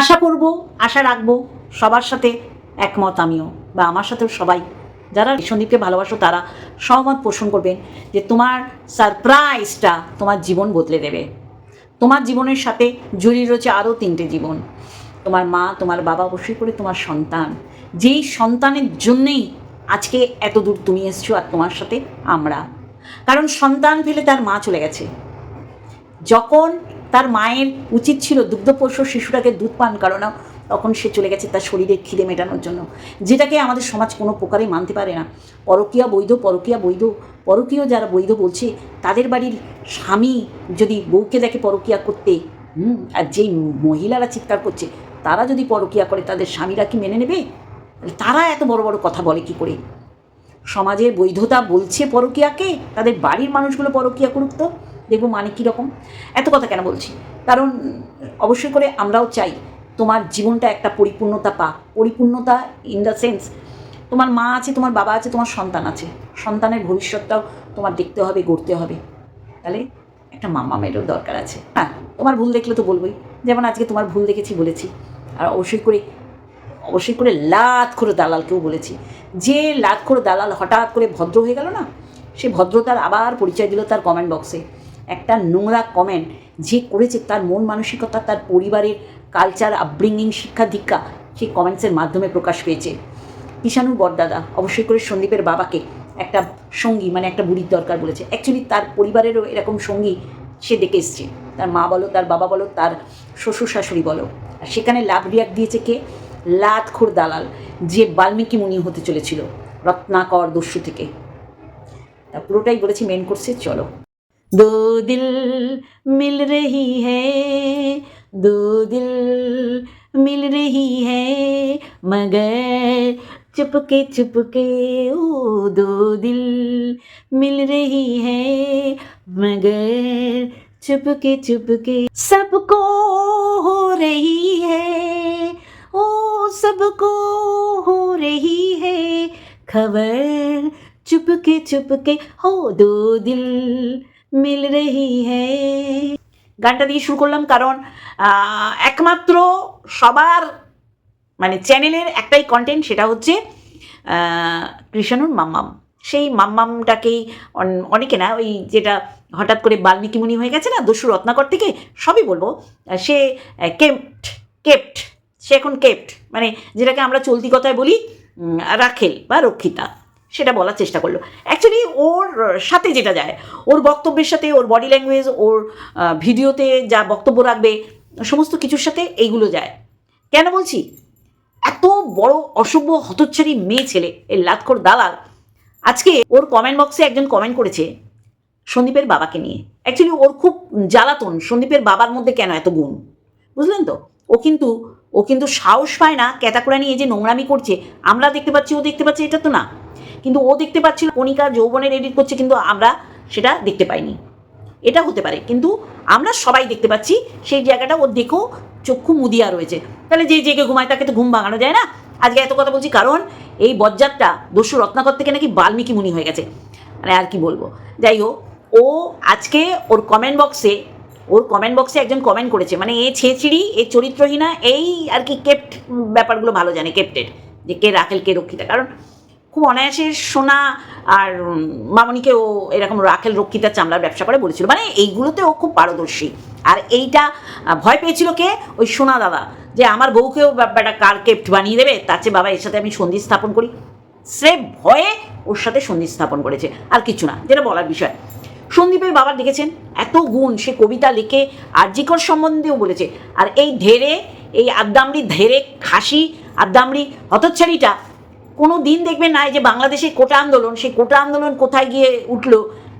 আশা করব, আশা রাখব, সবার সাথে একমত আমিও, বা আমার সাথেও সবাই। যারা সন্দীপকে ভালোবাসো, তারা সহমত পোষণ করবেন যে তোমার সারপ্রাইজটা তোমার জীবন বদলে দেবে। তোমার জীবনের সাথে জড়িয়ে রয়েছে আরও তিনটে জীবন। তোমার মা, তোমার বাবা, অবশ্যই করে তোমার সন্তান। যেই সন্তানের জন্যেই আজকে এত দূর তুমি এসছো আর তোমার সাথে আমরা। কারণ সন্তান ফেলে তার মা চলে গেছে। যখন তার মায়ের উচিত ছিল দুগ্ধপোষ্য শিশুটাকে দুধ পান করানো, তখন সে চলে গেছে তার শরীরের খিদে মেটানোর জন্য। যেটাকে আমাদের সমাজ কোনো প্রকারে মানতে পারে না। পরকীয়া বৈধ পরকীয়া বৈধ। পরকীয় যারা বৈধ বলছে, তাদের বাড়ির স্বামী যদি বউকে দেখে পরকীয়া করতে, হুম, আর যেই মহিলারা চিৎকার করছে, তারা যদি পরকীয়া করে, তাদের স্বামীরা কি মেনে নেবে? তারা এত বড় বড় কথা বলে কি করে? সমাজের বৈধতা বলছে পরকীয়াকে, তাদের বাড়ির মানুষগুলো পরকীয়া করুক তো। দেখব মানে কীরকম এত কথা কেন বলছি? কারণ অবশ্যই করে আমরাও চাই তোমার জীবনটা একটা পরিপূর্ণতা পা পরিপূর্ণতা ইন দ্য সেন্স তোমার মা আছে, তোমার বাবা আছে, তোমার সন্তান আছে। সন্তানের ভবিষ্যৎটাও তোমার দেখতে হবে, গড়তে হবে। তাহলে একটা মামা মেয়েরও দরকার আছে। হ্যাঁ তোমার ভুল দেখলে তো বলবোই। যেমন আজকে তোমার ভুল দেখেছি বলেছি। আর অবশ্যই করে অবশ্যই করে লাত করে দালালকেও বলেছি। যে লাত করে দালাল হঠাৎ করে ভদ্র হয়ে গেল না, সে ভদ্রতার আবার পরিচয় দিল তার কমেন্ট বক্সে একটা নোংরা কমেন্ট যে করেছে তার মন মানসিকতা, তার পরিবারের কালচার আপব্রিঙ্গিং শিক্ষা দীক্ষা, সেই কমেন্টসের মাধ্যমে প্রকাশ পেয়েছে। কিষাণুর বরদাদা অবশ্যই করে সন্দীপের বাবাকে একটা সঙ্গী মানে একটা বুড়ির দরকার বলেছে। অ্যাকচুয়ালি তার পরিবারেরও এরকম সঙ্গী সে ডেকে এসছে। তার মা বলো, তার বাবা বলো, তার শ্বশুর শাশুড়ি বলো। আর সেখানে লাভ রিয়াক দিয়েছে কে? লাতখোর দালাল, যে বাল্মীকি মুনি হতে চলেছিল, রত্নাকর দস্যু থেকে। তা পুরোটাই বলেছি মেন কোর্সে চলো। दो दिल मिल रही है, दो दिल मिल रही है, मगर चुपके चुपके ओ दो दिल मिल रही है, मगर चुपके चुपके सबको हो रही है, ओ सबको हो रही है, खबर चुपके चुपके हो दो दिल মিল রহি হ্যাঁ গানটা দিয়ে শুরু করলাম কারণ একমাত্র সবার মানে চ্যানেলের একটাই কন্টেন্ট সেটা হচ্ছে কৃষাণুর মাম্মাম। সেই মাম্মামটাকেই অন- অনেকে না, ওই যেটা হঠাৎ করে বাল্মীকি মুনি হয়ে গেছে না, দস্যু রত্নাকর থেকে সবই বলব, সে কেপ্ট কেপ্ট, সে এখন কেপ্ট। মানে যেটাকে আমরা চলতি কথায় বলি রাখেল বা রক্ষিতা। সেটা বলার চেষ্টা করল। অ্যাকচুয়ালি ওর সাথে যেটা যায়, ওর বক্তব্যের সাথে, ওর বডি ল্যাঙ্গুয়েজ ওর ভিডিওতে যা বক্তব্য রাখবে, সমস্ত কিছুর সাথে এইগুলো যায়। কেন বলছি? এত বড় অসভ্য হতচ্ছারি মেয়ে ছেলে, এই লাতখোর দালাল। আজকে ওর কমেন্ট বক্সে একজন কমেন্ট করেছে, সন্দীপের বাবাকে নিয়ে। অ্যাকচুয়ালি ওর খুব জ্বালাতন, সন্দীপের বাবার মধ্যে কেন এত গুণ? বুঝলেন তো? ও কিন্তু ও কিন্তু সাহস পায় না, ক্যাটাকুরা নিয়ে যে নোংরামি করছে। আমরা দেখতে পাচ্ছি, ও দেখতে পাচ্ছে এটা তো না। কিন্তু ও দেখতে পাচ্ছিল, কণিকা যৌবনের এডিট করছে, কিন্তু আমরা সেটা দেখতে পাইনি। এটা হতে পারে, কিন্তু আমরা সবাই দেখতে পাচ্ছি সেই জায়গাটা ওর দেখেও চক্ষু মুদিয়া রয়েছে। তাহলে যে জেগে ঘুমায় তাকে তো ঘুম ভাঙানো যায় না। আজকে এত কথা বলছি কারণ এই বজ্জাতটা দস্যু রত্নাকর থেকে নাকি বাল্মীকি মুনি হয়ে গেছে। মানে আর কি বলব? যাই হোক, ও আজকে ওর কমেন্ট বক্সে ওর কমেন্ট বক্সে একজন কমেন্ট করেছে মানে এ ছেঁচিড়ি, এ চরিত্রহীনা, এই আর কি কেপ্ট ব্যাপারগুলো ভালো জানে কেপ্টেড যে কে রাখেল, কে রক্ষিতা। কারণ খুব অনায়াসে সোনা আর মামনিকে ও এরকম রাখেল রক্ষিতার চামড়ার ব্যবসা করে বলেছিল। মানে এইগুলোতে ও খুব পারদর্শী। আর এইটা ভয় পেয়েছিল কে? ওই সোনা দাদা, যে আমার বউকেও ব্যাপারটা কার কেপ্ট বানিয়ে দেবে, তার চেয়ে বাবা এর সাথে আমি সন্ধি স্থাপন করি। সে ভয়ে ওর সাথে সন্ধি স্থাপন করেছে, আর কিছু না, যেটা বলার বিষয়। সন্দীপের বাবা দেখেছেন, এত গুণ সে কবিতা লিখে আর্যিকর সম্বন্ধেও বলেছে। আর এই ধেরে এই আদ্দামড়ি ধেরে খাসি আদ্দামড়ি হতচ্ছাড়িটা কোনো দিন দেখবে না যে বাংলাদেশে কোটা আন্দোলন, সেই কোটা আন্দোলন কোথায় গিয়ে উঠল?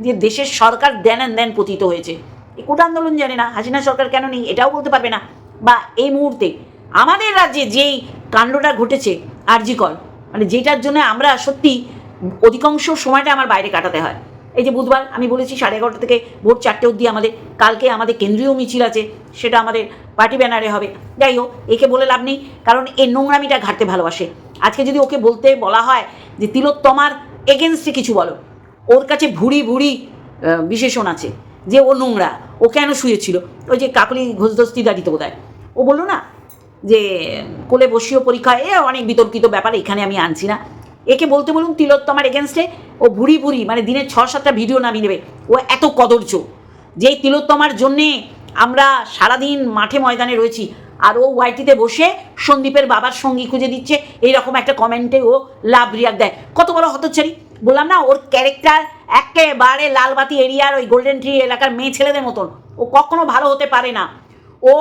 যে দেশের সরকার দেন দেন পতিত হয়েছে। এই কোটা আন্দোলন জানে না, হাসিনা সরকার কেন নেই, এটাও বলতে পারবে না। বা এই মুহূর্তে আমাদের রাজ্যে যেই কাণ্ডটা ঘটেছে আরজিকল মানে যেটার জন্য আমরা সত্যি অধিকাংশ সময়টা আমার বাইরে কাটাতে হয়। এই যে বুধবার আমি বলেছি সাড়ে এগারোটা থেকে ভোর চারটে অবধি আমাদের, কালকে আমাদের কেন্দ্রীয় মিছিল আছে, সেটা আমাদের পার্টি ব্যানারে হবে। যাই হোক, একে বলে লাভ নেই, কারণ এই নোংরামিটা ঘাটতে ভালোবাসে। আজকে যদি ওকে বলতে বলা হয় যে, তিলোত্তমার এগেনস্টে কিছু বলো, ওর কাছে ভুড়ি ভুড়ি বিশেষণ আছে যে ও নোংরা, ও কেন শুয়েছিল? ওই যে কাকলি ঘোষদস্তি দাঁড়িতে বোধ ও বলল না যে, কোলে বসিও পরীক্ষা এ অনেক বিতর্কিত ব্যাপার, এখানে আমি আনছি না। একে বলতে বলুন তিলোত্তমার এগেনস্টে ও ভুড়ি ভুড়ি মানে দিনে ছ সাতটা ভিডিও নামিয়ে নেবে। ও এত কদর্য। যেই তিলোত্তমার জন্যে আমরা সারাদিন মাঠে ময়দানে রয়েছি, আর ও ওয়াইটিতে বসে সন্দীপের বাবার সঙ্গী খুঁজে দিচ্ছে, এইরকম একটা কমেন্টে ও লাভ রিয়াক্ট দেয়। কত বড় হতচ্ছারি। বললাম না, ওর ক্যারেক্টার একেবারে লালবাতি এরিয়ার ওই গোল্ডেন ট্রি এলাকার মেয়ে ছেলেদের মতন। ও কখনো ভালো হতে পারে না। ও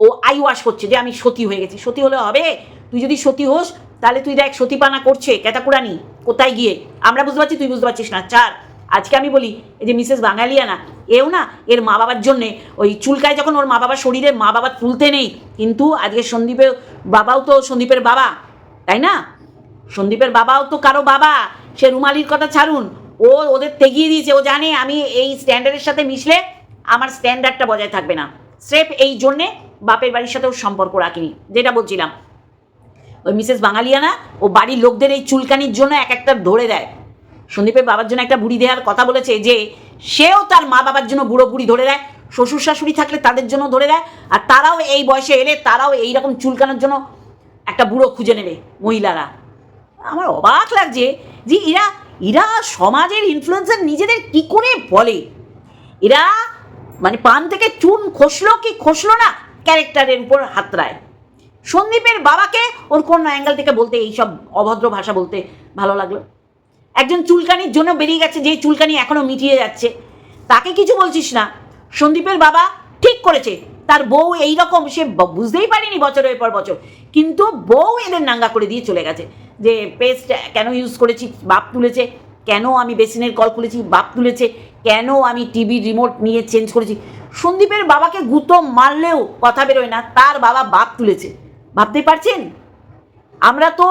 ও আই ওয়াশ করছে যে আমি সতী হয়ে গেছি। সতী হলে হবে? তুই যদি সতী হোস তাহলে তুই দেখ সতীপানা করছে ক্যাটাকুরানি কোথায় গিয়ে? আমরা বুঝতে পারছি, তুই বুঝতে পারছিস না। চার, আজকে আমি বলি, এই যে মিসেস বাঙালিয়ানা এও না, এর মা বাবার জন্যে, ওই চুলকায় যখন ওর মা বাবার শরীরে মা বাবা তুলতে নেই, কিন্তু আজকে সন্দীপের বাবাও তো সন্দীপের বাবা, তাই না? সন্দীপের বাবাও তো কারও বাবা, সে রুমালির কথা ছাড়ুন, ও ওদের তেগিয়ে দিয়েছে, ও জানে আমি এই স্ট্যান্ডার্ডের সাথে মিশলে আমার স্ট্যান্ডার্ডটা বজায় থাকবে না। স্রেফ এই জন্যে বাপের বাড়ির সাথেও সম্পর্ক রাখিনি, যেটা বলছিলাম। ওই মিসেস বাঙালিয়ানা, ও বাড়ির লোকদের এই চুলকানির জন্য এক একটা ধরে দেয়। সন্দীপের বাবার জন্য একটা বুড়ি দেওয়ার কথা বলেছে যে, সেও তার মা বাবার জন্য বুড়ো বুড়ি ধরে দেয়, শ্বশুর শাশুড়ি থাকলে তাদের জন্য ধরে দেয়, আর তারাও এই বয়সে এলে তারাও এই রকম চুলকানোর জন্য একটা বুড়ো খুঁজে নেবে মহিলারা। আমার অবাক লাগছে যে এরা এরা সমাজের ইনফ্লুয়েন্সার নিজেদের কি করে বলে? এরা মানে পান থেকে চুন খসলো কি খসলো না ক্যারেক্টারের উপর হাতড়ায়। সন্দীপের বাবাকে ওর কোন অ্যাঙ্গেল থেকে বলতে, এইসব অভদ্র ভাষা বলতে ভালো লাগল। একজন চুলকানির জন্য বেরিয়ে গেছে যে চুলকানি এখনও মিটিয়ে যাচ্ছে। তাকে কিছু বলছিস না। সন্দীপের বাবা ঠিক করেছে। তার বউ এই রকম সে বুঝতেই পারেনি বছরের পর বছর। কিন্তু বউ এদের নাঙ্গা করে দিয়ে চলে গেছে। যে পেস্ট কেন ইউজ করেছি, বাপ তুলেছে, কেন আমি বেসিনের কল খুলেছি, বাপ তুলেছে, কেন আমি টিভি রিমোট নিয়ে চেঞ্জ করেছি। সন্দীপের বাবাকে গুতো মারলেও কথা বেরোয় না, তার বাবা বাপ তুলেছে। ভাবতে পারছেন? আমরা তো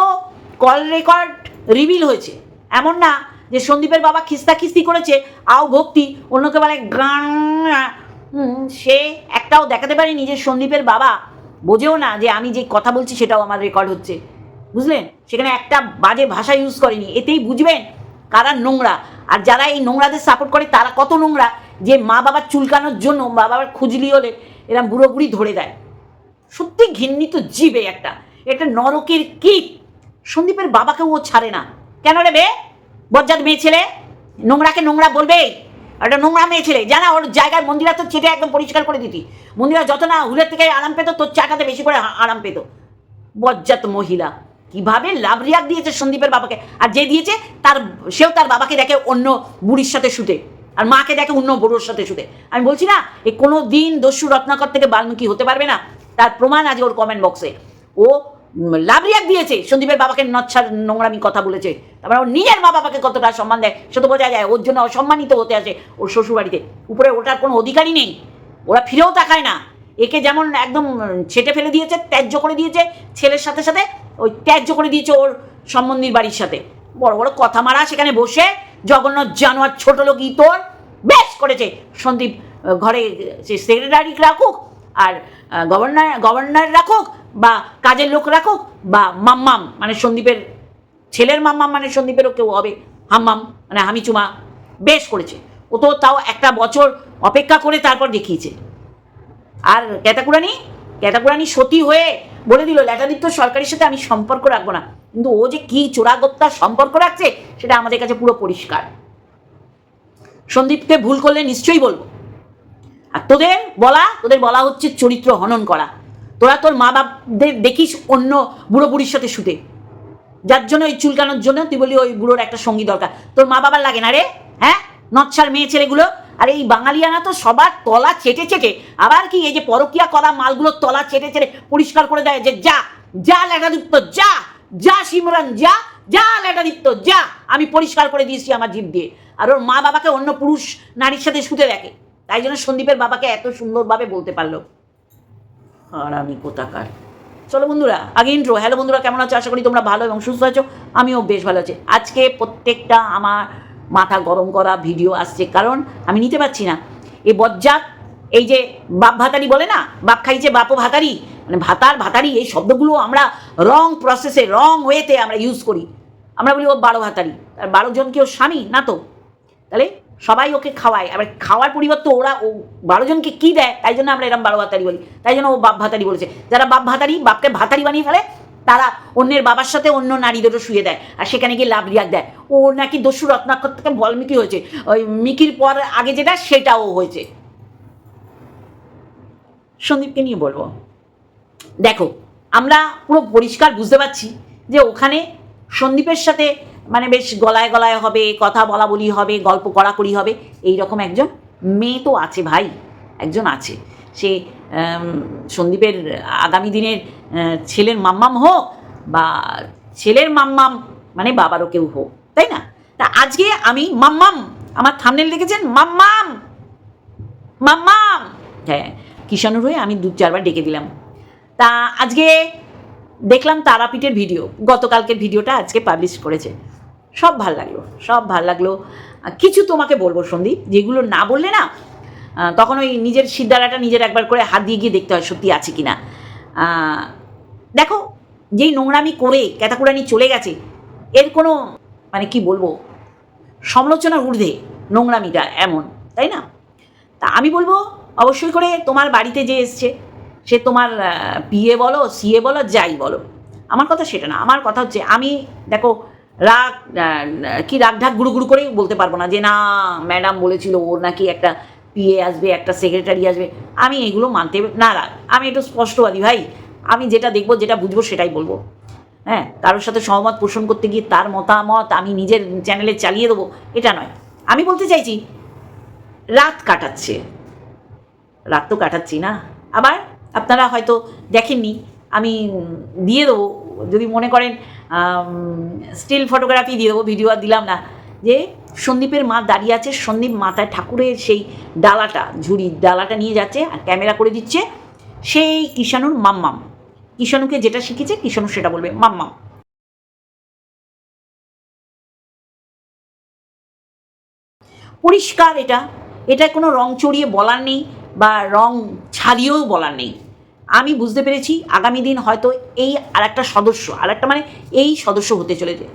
কল রেকর্ড রিভিল হয়েছে। এমন না যে সন্দীপের বাবা খিস্তা খিস্তি করেছে, আও ভক্তি, অন্যকে বলে গান সে একটাও দেখাতে পারেনি যে সন্দীপের বাবা। বোঝেও না যে আমি যে কথা বলছি সেটাও আমার রেকর্ড হচ্ছে। বুঝলেন? সেখানে একটা বাজে ভাষা ইউজ করেনি। এতেই বুঝবেন কারা নোংরা। আর যারা এই নোংরাদের সাপোর্ট করে, তারা কত নোংরা যে মা বাবার চুলকানোর জন্য, মা বাবার খুজলি হলে এরা বুড়ো বুড়ি ধরে দেয়। সত্যি ঘিন্নিত জীবে একটা। একটা নরকের কীট। সন্দীপের বাবাকেও ও ছাড়ে না। কেন রে বে? বজ্জাত মেয়ে ছেলে? নোংরাকে নোংরা বলবে? একটা নোংরা মেয়ে ছেলে। জানা ওর জায়গায় মন্দিরা তো চেটে একদম পরিষ্কার করে দিতি। মন্দিরা যত না হুলের থেকে আরাম পেতো, তোর চাটাতে বেশি করে আরাম পেতো। বজ্জাত মহিলা। কীভাবে লাভ রিয়াক দিয়েছে সন্দীপের বাবাকে? আর যে দিয়েছে, তার, সেও তার বাবাকে দেখে অন্য বুড়ির সাথে শুতে। আর মাকে দেখে অন্য বুড়োর সাথে শুতে। আমি বলছি না, এ কোনো দিন দস্যু রত্নাকর থেকে বাল্মীকি হতে পারবে না? তার প্রমাণ আজ ওর কমেন্ট বক্সে ও লাভ রিয়াক দিয়েছে, সন্দীপের বাবাকে নচ্ছার নোংরামি কথা বলেছে। তারপরে ওর নিজের মা বাবাকে কতটা সম্মান দেয়, সে তো বোঝা যায়, ওর জন্য অসম্মানিত হতে আসে ওর শ্বশুরবাড়িতে। উপরে ওটার কোনো অধিকারই নেই, ওরা ফিরেও তাকায় না। একে যেমন একদম ছেটে ফেলে দিয়েছে, ত্যায্য করে দিয়েছে, ছেলের সাথে সাথে ওই ত্যায্য করে দিয়েছে ওর সম্বন্ধীর বাড়ির সাথে। বড় বড় কথা মারা সেখানে বসে, জগন্নাথ জানোয়ার ছোট লোক ইতর, বেশ করেছে। সন্দীপ ঘরে সে সেক্রেটারি রাখুক আর গভর্নর গভর্নর রাখুক বা কাজের লোক রাখুক বা মাম্মাম মানে সন্দীপের ছেলের মাম্মাম মানে সন্দীপেরও কেউ হবে, হাম্মাম মানে হামিচুমা, বেশ করেছে। ও তো তাও একটা বছর অপেক্ষা করে তারপর দেখিয়েছে। আর ক্যাতাকুরানি ক্যাতাকুরানি সতী হয়ে বলে দিল, ল্যাটাদিত্য সরকারের সাথে আমি সম্পর্ক রাখব না। কিন্তু ও যে কি চোরাগত্তার সম্পর্ক রাখছে, সেটা আমাদের কাছে পুরো পরিষ্কার। সন্দীপকে ভুল করলে নিশ্চয়ই বলব। আর তোদের বলা তোদের বলা হচ্ছে চরিত্র হনন করা। তোরা তোর মা বাপদের দেখিস অন্য বুড়ো বুড়ির সাথে শুতে। যার জন্য ওই চুলকানোর জন্য তুই বলি ওই বুড়োর একটা সঙ্গী দরকার। তোর মা বাবার লাগে না রে হ্যাঁ? নচ্ছার মেয়ে ছেলেগুলো। আর এই বাঙালিয়ানা তো সবার তলা চেটে চেটে আবার কি এই যে পরকিয়া করা মালগুলোর তলা চেটে চেটে পরিষ্কার করে দেয় যে যা যা লেটাদীপ্ত যা যা সিমরান যা যা লেটাদীপ্ত যা। আমি পরিষ্কার করে দিয়েছি আমার জিভ দিয়ে। আর ওর মা বাবাকে অন্য পুরুষ নারীর সাথে শুতে দেখে। তাই জন্য সন্দীপের বাবাকে এত সুন্দরভাবে বলতে পারল। আর আমি কোথাকার। চলো বন্ধুরা, আগে ইন্ট্রো হ্যালো বন্ধুরা, কেমন আছো? আশা করি তোমরা ভালো এবং সুস্থ আছো। আমিও বেশ ভালো আছি। আজকে প্রত্যেকটা আমার মাথা গরম করা ভিডিও আসছে, কারণ আমি নিতে পারছি না। এই বজ্জাত, এই যে বাপ ভাতারি বলে না? বাপ খাইছে, বাপও ভাতারি। মানে ভাতার, ভাতারি, এই শব্দগুলো আমরা রং প্রসেসে রং ওয়েতে আমরা ইউজ করি। আমরা বলি, ও বারো ভাতারি। আর বারো জন ওর স্বামী, না তো? তাহলে সবাই ওকে খাওয়ায়। আবার খাওয়ার পরিবর্তে ওরা ও বারো জনকে কী দেয়? তাই জন্য আমরা এরকম বারো ভাতারি বলি। তাই জন্য ও বাপ ভাতারি বলেছে। যারা বাপ ভাতারি, বাপকে ভাতারি বানিয়ে ফেলে, তারা অন্যের বাবার সাথে অন্য নারীদেরও শুয়ে দেয়। আর সেখানে গিয়ে লাভ রিয়াক দেয়। ও নাকি দস্যু রত্নাক্ষর থেকে বলমিকি হয়েছে। ওই মিকির পর আগে যেটা, সেটাও হয়েছে। সন্দীপকে নিয়ে বলব। দেখো, আমরা পুরো পরিষ্কার বুঝতে পারছি যে ওখানে সন্দীপের সাথে মানে বেশ গলায় গলায় হবে, কথা বলা বলি হবে, গল্প কড়াকড়ি হবে এই রকম একজন মেয়ে তো আছে ভাই, একজন আছে। সে সন্দীপের আগামী দিনের ছেলের মাম্মাম হোক বা ছেলের মাম্মাম মানে বাবারও কেউ হোক, তাই না? তা আজকে আমি মাম্মাম, আমার থামনেল দেখেছেন? মাম্মাম! মাম্মাম! হ্যাঁ কিষাণুর হয়ে আমি দু, চারবার ডেকে দিলাম। তা আজকে দেখলাম তারাপীঠের ভিডিও, গতকালকের ভিডিওটা আজকে পাবলিশ করেছে। সব ভালো লাগল, সব ভালো লাগল। কিছু তোমাকে বলব সন্দীপ, যেগুলো না বললে না তখন ওই নিজের সিদ্ধারাটা নিজের একবার করে হাত দিয়ে গিয়ে দেখতে হয় সত্যি আছে কি না দেখো, যেই নোংরামি করে ক্যাতাকুরানি চলে গেছে, এর কোনো মানে কি বলব, সমালোচনার ঊর্ধ্বে নোংরামিটা এমন, তাই না? তা আমি বলব, অবশ্যই করে তোমার বাড়িতে যে এসছে, সে তোমার পিএ বলো সিএ বলো, যাই বলো। আমার কথা সেটা না, আমার কথা হচ্ছে আমি, দেখো রাগ কি রাগ ঢাক গুড়ু গুড়ু করেই বলতে পারব না যে, না, ম্যাডাম বলেছিল ওর নাকি একটা পিএ আসবে, একটা সেক্রেটারি আসবে। আমি এগুলো মানতে, না, রাগ, আমি একটু স্পষ্টবাদী, ভাই। আমি যেটা দেখব, যেটা বুঝব, সেটাই বলব। হ্যাঁ কারোর সাথে সহমত পোষণ করতে গিয়ে তার মতামত আমি নিজের চ্যানেলে চালিয়ে দেবো, এটা নয়। আমি বলতে চাইছি, রাত কাটাচ্ছে। রাত তো কাটাচ্ছি না। আবার আপনারা হয়তো দেখেননি, আমি দিয়ে দেবো যদি মনে করেন স্টিল ফটোগ্রাফি দিয়ে দেবো ভিডিও আর দিলাম না, যে সন্দীপের মা দাঁড়িয়ে আছে, সন্দীপ মাথায় ঠাকুরের সেই ডালাটা ঝুড়ি ডালাটা নিয়ে যাচ্ছে আর ক্যামেরা করে দিচ্ছে, সেই কিষাণুর মাম্মাম। কিষাণুকে যেটা শিখেছে কিষাণু সেটা বলবে, মাম্মাম। পরিষ্কার এটা এটা কোনো রং চড়িয়ে বলার নেই বা রং ছাড়িয়েও বলার নেই। আমি বুঝতে পেরেছি আগামী দিন হয়তো এই আর একটা সদস্য আর একটা মানে এই সদস্য হতে চলেছে।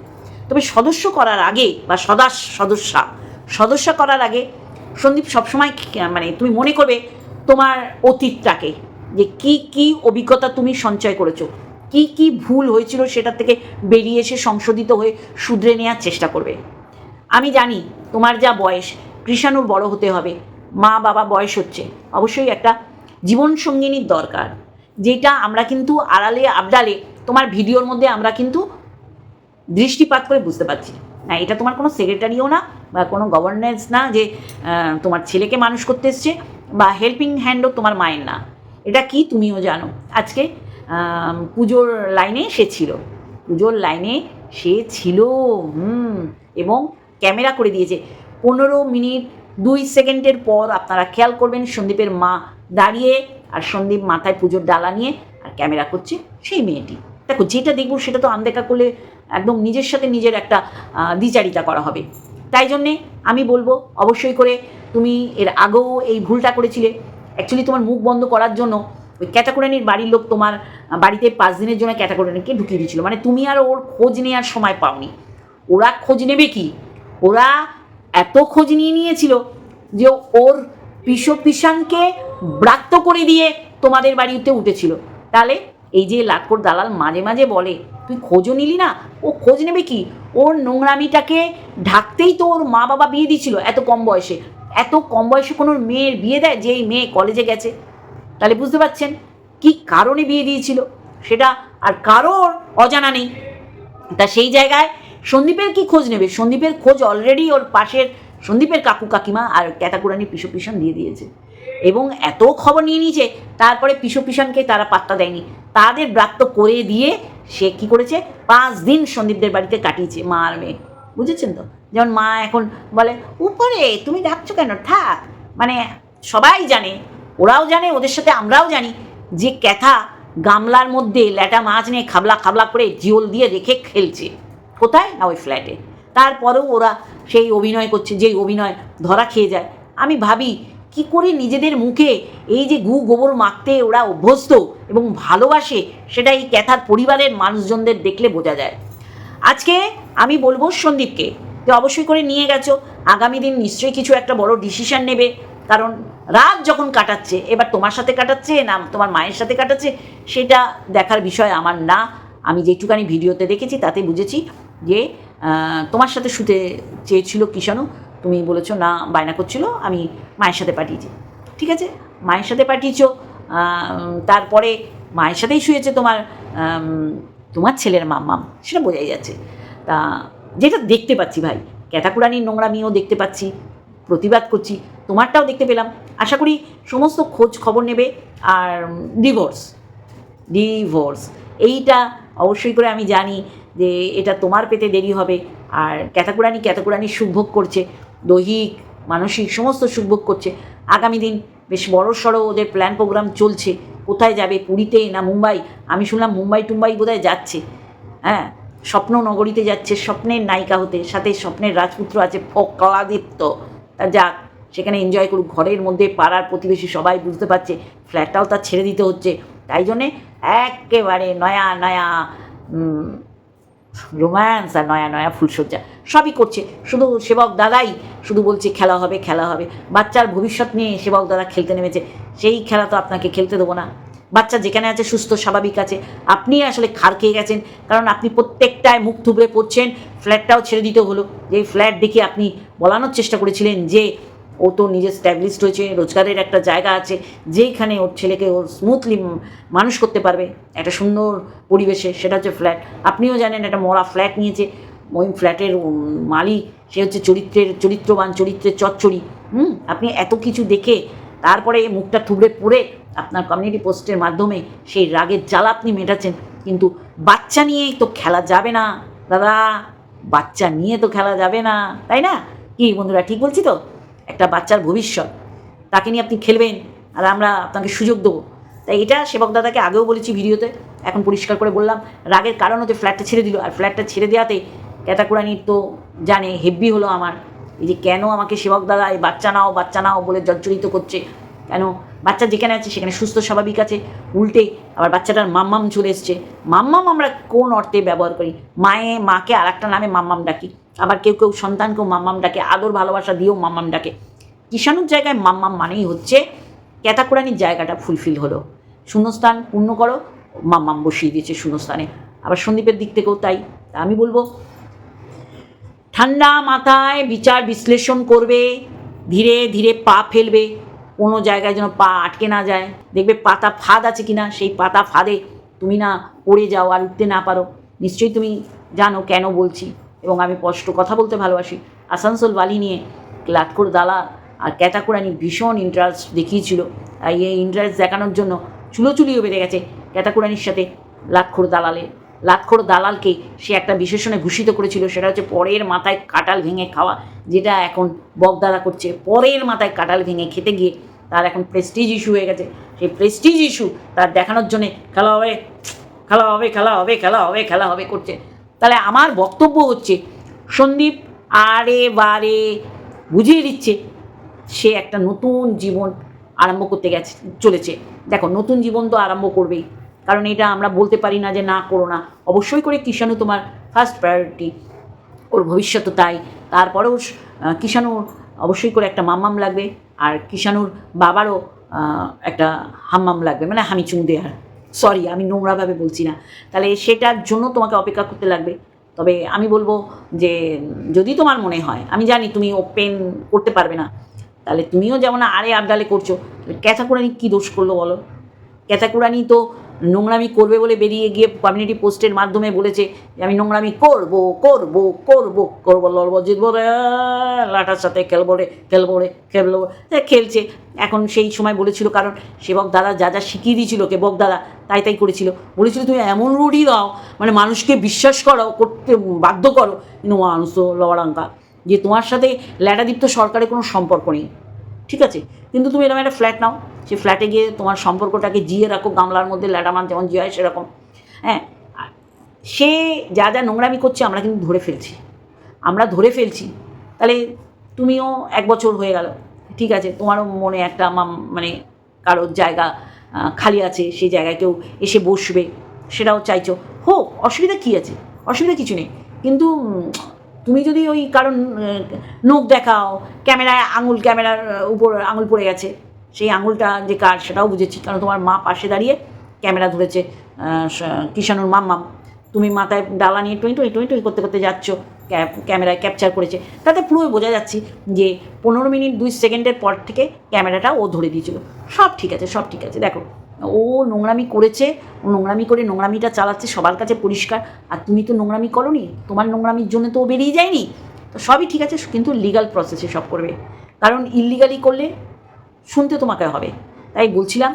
তবে সদস্য করার আগে বা সদাস সদস্যা, সদস্য করার আগে সন্দীপ সবসময় মানে তুমি মনে করবে তোমার অতীতটাকে, যে কি কি অভিজ্ঞতা তুমি সঞ্চয় করেছ, কি কি ভুল হয়েছিল সেটা থেকে বেরিয়ে এসে সংশোধিত হয়ে শুধরে নেওয়ার চেষ্টা করবে। আমি জানি তোমার যা বয়স, কৃষাণুর বড় হতে হবে মা বাবা বয়স হচ্ছে, অবশ্যই একটা জীবন সঙ্গিনীর দরকার, যেটা আমরা কিন্তু আড়ালে, আবডালে তোমার ভিডিওর মধ্যে আমরা কিন্তু দৃষ্টিপাত করে বুঝতে পারছি। না, এটা তোমার কোনো সেক্রেটারিও না বা কোনো গভর্নেন্স না যে তোমার ছেলেকে মানুষ করতে এসছে বা হেল্পিং হ্যান্ডও তোমার মায়ের না। এটা কি তুমিও জানো? আজকে পুজোর লাইনে সে ছিল। পুজোর লাইনে সে ছিল, হুম, এবং ক্যামেরা করে দিয়েছে। পনেরো মিনিট, দুই সেকেন্ডের পর আপনারা খেয়াল করবেন সন্দীপের মা দাঁড়িয়ে আর সন্দীপ মাথায় পুজোর ডালা নিয়ে আর ক্যামেরা করছে সেই মেয়েটি। দেখো, যেটা দেখব সেটা তো আনদেখা করলে একদম নিজের সাথে নিজের একটা দ্বিচারিতা করা হবে। তাই জন্যে আমি বলব, অবশ্যই করে তুমি এর আগেও এই ভুলটা করেছিলে। অ্যাকচুয়ালি তোমার মুখ বন্ধ করার জন্য ওই ক্যাটাকুরানির বাড়ির লোক তোমার বাড়িতে পাঁচ দিনের জন্য ক্যাটাকুরানিকে ঢুকিয়ে দিয়েছিল। মানে তুমি আর ওর খোঁজ নেওয়ার সময় পাওনি। ওরা খোঁজ নেবে কি? ওরা এত খোঁজ নিয়ে নিয়েছিল যে ওর পিসো পিসানকে ব্রাত্য করে দিয়ে তোমাদের বাড়িতে উঠেছিল। তাহলে এই যে লাটকোর দালাল মাঝে মাঝে বলে, তুই খোঁজও নিলি না? ও খোঁজ নেবে কি? ওর নোংরামিটাকে ঢাকতেই তো ওর মা বাবা বিয়ে দিয়েছিল এত কম বয়সে। এত কম বয়সে কোনো মেয়ের বিয়ে দেয় যে এই মেয়ে কলেজে গেছে। তাহলে বুঝতে পারছেন কি কারণে বিয়ে দিয়েছিল? সেটা আর কারোর অজানা নেই। তা সেই জায়গায় সন্দীপের কি খোঁজ নেবে? সন্দীপের খোঁজ অলরেডি ওর পাশের সন্দীপের কাকু কাকিমা আর ক্যাতাকুরানি পিসো পিসন দিয়ে দিয়েছে। এবং এত খবর নিয়ে নিয়েছে, তারপরে পিসো পিসনকে তারা পাত্তা দেয়নি। তাদের ব্রাত্য করে দিয়ে সে কি করেছে? পাঁচ দিন সন্দীপদের বাড়িতে কাটিয়েছে মা আর মেয়ে। বুঝেছেন তো? যেমন মা এখন বলে, উপরে, তুমি ডাকছো কেন? থাক। মানে সবাই জানে, ওরাও জানে, ওদের সাথে আমরাও জানি যে ক্যাথা গামলার মধ্যে ল্যাটা মাছ নিয়ে খাবলা খাবলা করে জিওল দিয়ে রেখে খেলছে। কোথায়? না ওই ফ্ল্যাটে। তারপরেও ওরা সেই অভিনয় করছে, যেই অভিনয় ধরা খেয়ে যায়। আমি ভাবি কি করে নিজেদের মুখে এই যে গু গোবর মাখতে ওরা অভ্যস্ত এবং ভালোবাসে, সেটা এই ক্যাথার পরিবারের মানুষজনদের দেখলে বোঝা যায়। আজকে আমি বলব সন্দীপকে তো অবশ্যই করে নিয়ে গেছো। আগামী দিন নিশ্চয়ই কিছু একটা বড় ডিসিশন নেবে। কারণ রাত যখন কাটাচ্ছে, এবার তোমার সাথে কাটাচ্ছে না তোমার মায়ের সাথে কাটাচ্ছে, সেটা দেখার বিষয় আমার না। আমি যেটুকানি ভিডিওতে দেখেছি, তাতে বুঝেছি যে তোমার সাথে শুতে চেয়েছিল কিষাণু। তুমি বলেছ, না, বায়না করছিল, আমি মায়ের সাথে পাঠিয়েছি। ঠিক আছে? মায়ের সাথে পাঠিয়েছ তারপরে মায়ের সাথেই শুয়েছে তোমার তোমার ছেলের মাম্মাম, সেটা বোঝাই যাচ্ছে। তা যেটা দেখতে পাচ্ছি ভাই, ক্যাটাকুরানির নোংরামিও দেখতে পাচ্ছি, প্রতিবাদ করছি, তোমারটাও দেখতে পেলাম। আশা করি সমস্ত খোঁজ খবর নেবে আর ডিভোর্স ডিভোর্স, এইটা অবশ্যই করে আমি জানি যে এটা তোমার পেতে দেরি হবে, আর ক্যাতাকুরানি ক্যাতাকুরানি সুখভোগ করছে। দৈহিক, মানসিক সমস্ত সুখভোগ করছে। আগামী দিন বেশ বড় সড়ো ওদের প্ল্যান প্রোগ্রাম চলছে। কোথায় যাবে, পুরীতে না মুম্বাই? আমি শুনলাম মুম্বাই টুম্বাই বোধহয় যাচ্ছে। হ্যাঁ স্বপ্ন নগরীতে যাচ্ছে, স্বপ্নের নায়িকা হতে। সাথে স্বপ্নের রাজপুত্র আছে ফকলাদিত্য। তা যাক, সেখানে এনজয় করুক। ঘরের মধ্যে পাড়ার প্রতিবেশী সবাই বুঝতে পারছে ফ্ল্যাটটাও তার ছেড়ে দিতে হচ্ছে। তাই জন্যে একেবারে নয়া নয়া রোম্যান্স আর নয়া নয়া ফুলসজ্জা সবই করছে। শুধু সেবক দাদাই শুধু বলছে, খেলা হবে খেলা হবে। বাচ্চার ভবিষ্যৎ নিয়ে সেবক দাদা খেলতে নেমেছে। সেই খেলা তো আপনাকে খেলতে দেবো না। বাচ্চা যেখানে আছে, সুস্থ, স্বাভাবিক আছে। আপনি আসলে খার খেয়ে গেছেন, কারণ আপনি প্রত্যেকটায় মুখ থুবড়ে পড়ছেন। ফ্ল্যাটটাও ছেড়ে দিতে হলো। যে ফ্ল্যাট দেখে আপনি বলানোর চেষ্টা করেছিলেন যে ও তো নিজে স্ট্যাবলিশড হয়েছে, রোজগারের একটা জায়গা আছে, যেইখানে ওর ছেলেকে ওর স্মুথলি মানুষ করতে পারবে, একটা সুন্দর পরিবেশে, সেটা হচ্ছে ফ্ল্যাট আপনিও জানেন একটা মরা ফ্ল্যাট নিয়েছে, ওই ফ্ল্যাটের মালিক, সে হচ্ছে চরিত্রের, চরিত্রবান, চরিত্রের চচ্চড়ি। হুম, আপনি এত কিছু দেখে তারপরে মুখটা থুবড়ে পড়ে আপনার কমিউনিটি পোস্টের মাধ্যমে সেই রাগের জ্বালা আপনি মেটাচ্ছেন। কিন্তু বাচ্চা নিয়েই তো খেলা যাবে না, দাদা। বাচ্চা নিয়ে তো খেলা যাবে না, তাই না? কি বন্ধুরা, ঠিক বলছি তো? একটা বাচ্চার ভবিষ্যৎ। তাকে নিয়ে আপনি খেলবেন আর আমরা আপনাকে সুযোগ দেবো। তাই এটা সেবক দাদাকে আগেও বলেছি ভিডিওতে, এখন পরিষ্কার করে বললাম, রাগের কারণ হচ্ছে ফ্ল্যাটটা ছেড়ে দিল। আর ফ্ল্যাটটা ছেড়ে দেওয়াতে ক্যাতাকুরানির তো জানে, হেব্বি হলো আমার। এই যে কেন আমাকে সেবক দাদা, এই বাচ্চা নাও বাচ্চা নাও বলে জর্জরিত করছে। কেন? বাচ্চা যেখানে আছে সেখানে সুস্থ, স্বাভাবিক আছে। উল্টে আবার বাচ্চাটার মাম্মাম চলে এসছে। মাম্মাম আমরা কোন অর্থে ব্যবহার করি? মায়ে, মাকে আর একটা নামে মাম্মাম ডাকি। আবার কেউ কেউ সন্তানকেও মাম্মাম ডাকে। আদর, ভালোবাসা দিয়েও মাম্মাম ডাকে। কিষাণুর জায়গায় মাম্মাম মানেই হচ্ছে ক্যাতাকুরানির জায়গাটা ফুলফিল হলো। শূন্যস্থান পূর্ণ করো মাম্মাম বসিয়ে দিয়েছে শূন্যস্থানে। আবার সন্দীপের দিক থেকেও তাই। আমি বলব, ঠান্ডা মাথায় বিচার বিশ্লেষণ করবে, ধীরে ধীরে পা ফেলবে, কোনো জায়গায় যেন পা আটকে না যায়। দেখবে পাতা ফাঁদ আছে কি না সেই পাতা ফাঁদে তুমি না পড়ে যাও আর উঠতে না পারো। নিশ্চয়ই তুমি জানো কেন বলছি, এবং আমি স্পষ্ট কথা বলতে ভালোবাসি। আসানসোল বালি নিয়ে লাটকোর দালা আর ক্যাতাকুরানি ভীষণ ইন্টারেস্ট দেখিয়েছিল। আর এই ইন্টারেস্ট দেখানোর জন্য চুলোচুলিও বেড়ে গেছে ক্যাতাকুরানির সাথে লাটখোর দালালের লাটখোর দালালকে সে একটা বিশেষণে ভূষিত করেছিল, সেটা হচ্ছে পরের মাথায় কাটাল ভেঙে খাওয়া, যেটা এখন বগদাদা করছে। পরের মাথায় কাটাল ভেঙে খেতে গিয়ে তার এখন প্রেস্টিজ ইস্যু হয়ে গেছে। সেই প্রেস্টিজ ইস্যু তার দেখানোর জন্যে খেলা হবে খেলা হবে খেলা হবে খেলা হবে খেলা হবে করছে। তাহলে আমার বক্তব্য হচ্ছে, সন্দীপ আরে বারে বুঝিয়ে দিচ্ছে সে একটা নতুন জীবন আরম্ভ করতে গেছে, চলেছে। দেখো, নতুন জীবন তো আরম্ভ করবেই। কারণ এটা আমরা বলতে পারি না যে না করো না। অবশ্যই করে কিষাণু তোমার ফার্স্ট প্রায়োরিটি ওর ভবিষ্যৎ তাই। তারপরেও কিষাণুর অবশ্যই করে একটা মাম্মাম লাগবে, আর কিষাণুর বাবারও একটা হাম্মাম লাগবে মানে হামি চুং দেয়ার। সরি আমি নোংরাভাবে বলছি না। তাহলে সেটার জন্য তোমাকে অপেক্ষা করতে লাগবে। তবে আমি বলব যে, যদি তোমার মনে হয়, আমি জানি তুমি ওপেন করতে পারবে না তাহলে তুমিও যেমন আরে আবডালে করছ ক্যাথাকুরানি কী দোষ করল বলো? ক্যাথাকুরানি তো নোংরামি করবে বলে বেরিয়ে গিয়ে কমিউনিটি পোস্টের মাধ্যমে বলেছে যে আমি নোংরামি করব করব করব, করব লড়বো জিতবো রে লাটার সাথে খেলব রে খেলব রে, খেলব। খেলছে। এখন সেই সময় বলেছিল, কারণ সেবক দাদা যা যা শিখিয়ে দিয়েছিল, কেবক দাদা তাই তাই করেছিল। বলেছিল, তুমি এমন রুড়ি দাও মানে মানুষকে বিশ্বাস করো করতে বাধ্য করো। কিন্তু মানুষ তো যে তোমার সাথে ল্যাটাদীপ্ত সরকারের কোনো সম্পর্ক নেই। ঠিক আছে? কিন্তু তুমি এরকম একটা ফ্ল্যাট নাও। সেই ফ্ল্যাটে গিয়ে তোমার সম্পর্কটাকে জিয়ে রাখো, গামলার মধ্যে ল্যাডামান যেমন জিয়ে হয় সেরকম। হ্যাঁ? সে যা যা নোংরামি করছে আমরা কিন্তু ধরে ফেলছি। আমরা ধরে ফেলছি। তাহলে তুমিও এক বছর হয়ে গেল। ঠিক আছে? তোমারও মনে একটা মানে কারোর জায়গা খালি আছে, সেই জায়গায় কেউ এসে বসবে, সেটাও চাইছো। হোক, অসুবিধা কী আছে? অসুবিধা কিছু নেই। কিন্তু তুমি যদি ওই কারণ নখ দেখাও, ক্যামেরায় আঙুল, ক্যামেরার উপর আঙুল পড়ে গেছে, সেই আঙুলটা যে কার সেটাও বুঝেছি, কারণ তোমার মা পাশে দাঁড়িয়ে ক্যামেরা ধরেছে কিষাণুর মাম্মাম তুমি মাথায় ডালা নিয়ে টুই টুই টুই টুই করতে করতে যাচ্ছ ক্যামেরায় ক্যাপচার করেছে। তাতে পুরোই বোঝা যাচ্ছে যে পনেরো মিনিট, দুই সেকেন্ডের পর থেকে ক্যামেরাটা ও ধরে দিয়েছিল। সব ঠিক আছে, সব ঠিক আছে। দেখো ও নোংরামি করেছে, ও নোংরামি করে নোংরামিটা চালাচ্ছে, সবার কাছে পরিষ্কার। আর তুমি তো নোংরামি করনি, তোমার নোংরামির জন্য তো ও বেরিয়ে যায়নি। তো সবই ঠিক আছে, কিন্তু লিগাল প্রসেসে সব করবে। কারণ ইলিগালি করলে শুনতে তোমাকে হবে। তাই বলছিলাম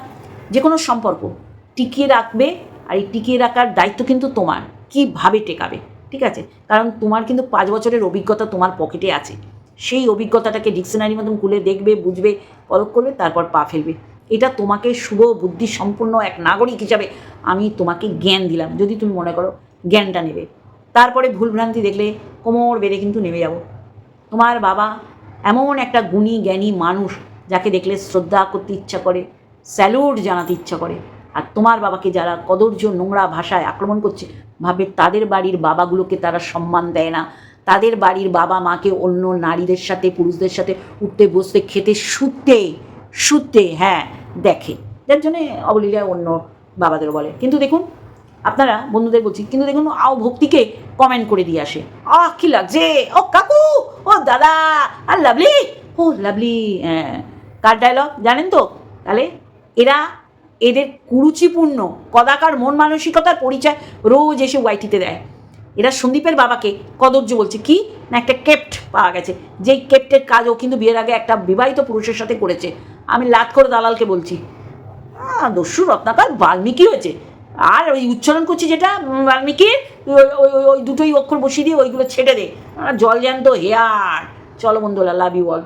যে কোনো সম্পর্ক টিকিয়ে রাখবে, আর এই টিকিয়ে রাখার দায়িত্ব কিন্তু তোমার। কীভাবে টেকাবে? ঠিক আছে? কারণ তোমার কিন্তু পাঁচ বছরের অভিজ্ঞতা তোমার পকেটে আছে। সেই অভিজ্ঞতাটাকে ডিকশনারির মতন খুলে দেখবে, বুঝবে পরখ করবে, তারপর পা ফেলবে। এটা তোমাকে শুভ, বুদ্ধি সম্পন্ন এক নাগরিক হিসাবে আমি তোমাকে জ্ঞান দিলাম। যদি তুমি মনে করো জ্ঞানটা নেবে, তারপরে ভুলভ্রান্তি দেখলে কোমর বেড়ে কিন্তু নেমে যাব। তোমার বাবা এমন একটা গুণী, জ্ঞানী মানুষ যাকে দেখলে শ্রদ্ধা করতে ইচ্ছা করে, স্যালুট জানাতে ইচ্ছা করে। আর তোমার বাবাকে যারা কদর্য নোংরা ভাষায় আক্রমণ করছে, ভাবে তাদের বাড়ির বাবাগুলোকে তারা সম্মান দেয় না। তাদের বাড়ির বাবা মাকে অন্য নারীদের সাথে, পুরুষদের সাথে উঠতে, বসতে, খেতে, শুতে শুতে হ্যাঁ দেখে। যার জন্যে অবলীলা অন্য বাবাদের বলে। কিন্তু দেখুন, আপনারা বন্ধুদের বলছি, কিন্তু দেখুন, আও ভক্তিকে কমেন্ট করে দিয়ে আসে। আহ, কি লাগছে? ও কাকু, ও দাদা, আর লাভলি? ও লাভলি হ্যাঁ। কার ডায়লগ জানেন তো? তাহলে এরা এদের কুরুচিপূর্ণ, কদাকার মন মানসিকতার পরিচয় রোজ এসে ওয়াইটিতে দেয়। এরা সন্দীপের বাবাকে কদর্য বলছে। কি? না একটা কেপ্ট পাওয়া গেছে। যেই কেপ্টের কাজ ও কিন্তু বিয়ের আগে একটা বিবাহিত পুরুষের সাথে করেছে। আমি লাত করে দালালকে বলছি দস্যু রত্নাকর বাল্মীকি হয়েছে। আর ওই উচ্চারণ করছি যেটা উম, বাল্মীকির ওই ওই দুটোই অক্ষর বসিয়ে দিয়ে ওইগুলো ছেটে দে। জল জ্যান্ত হেয়ার চলো বন্ধুরা লাভ ইউ অল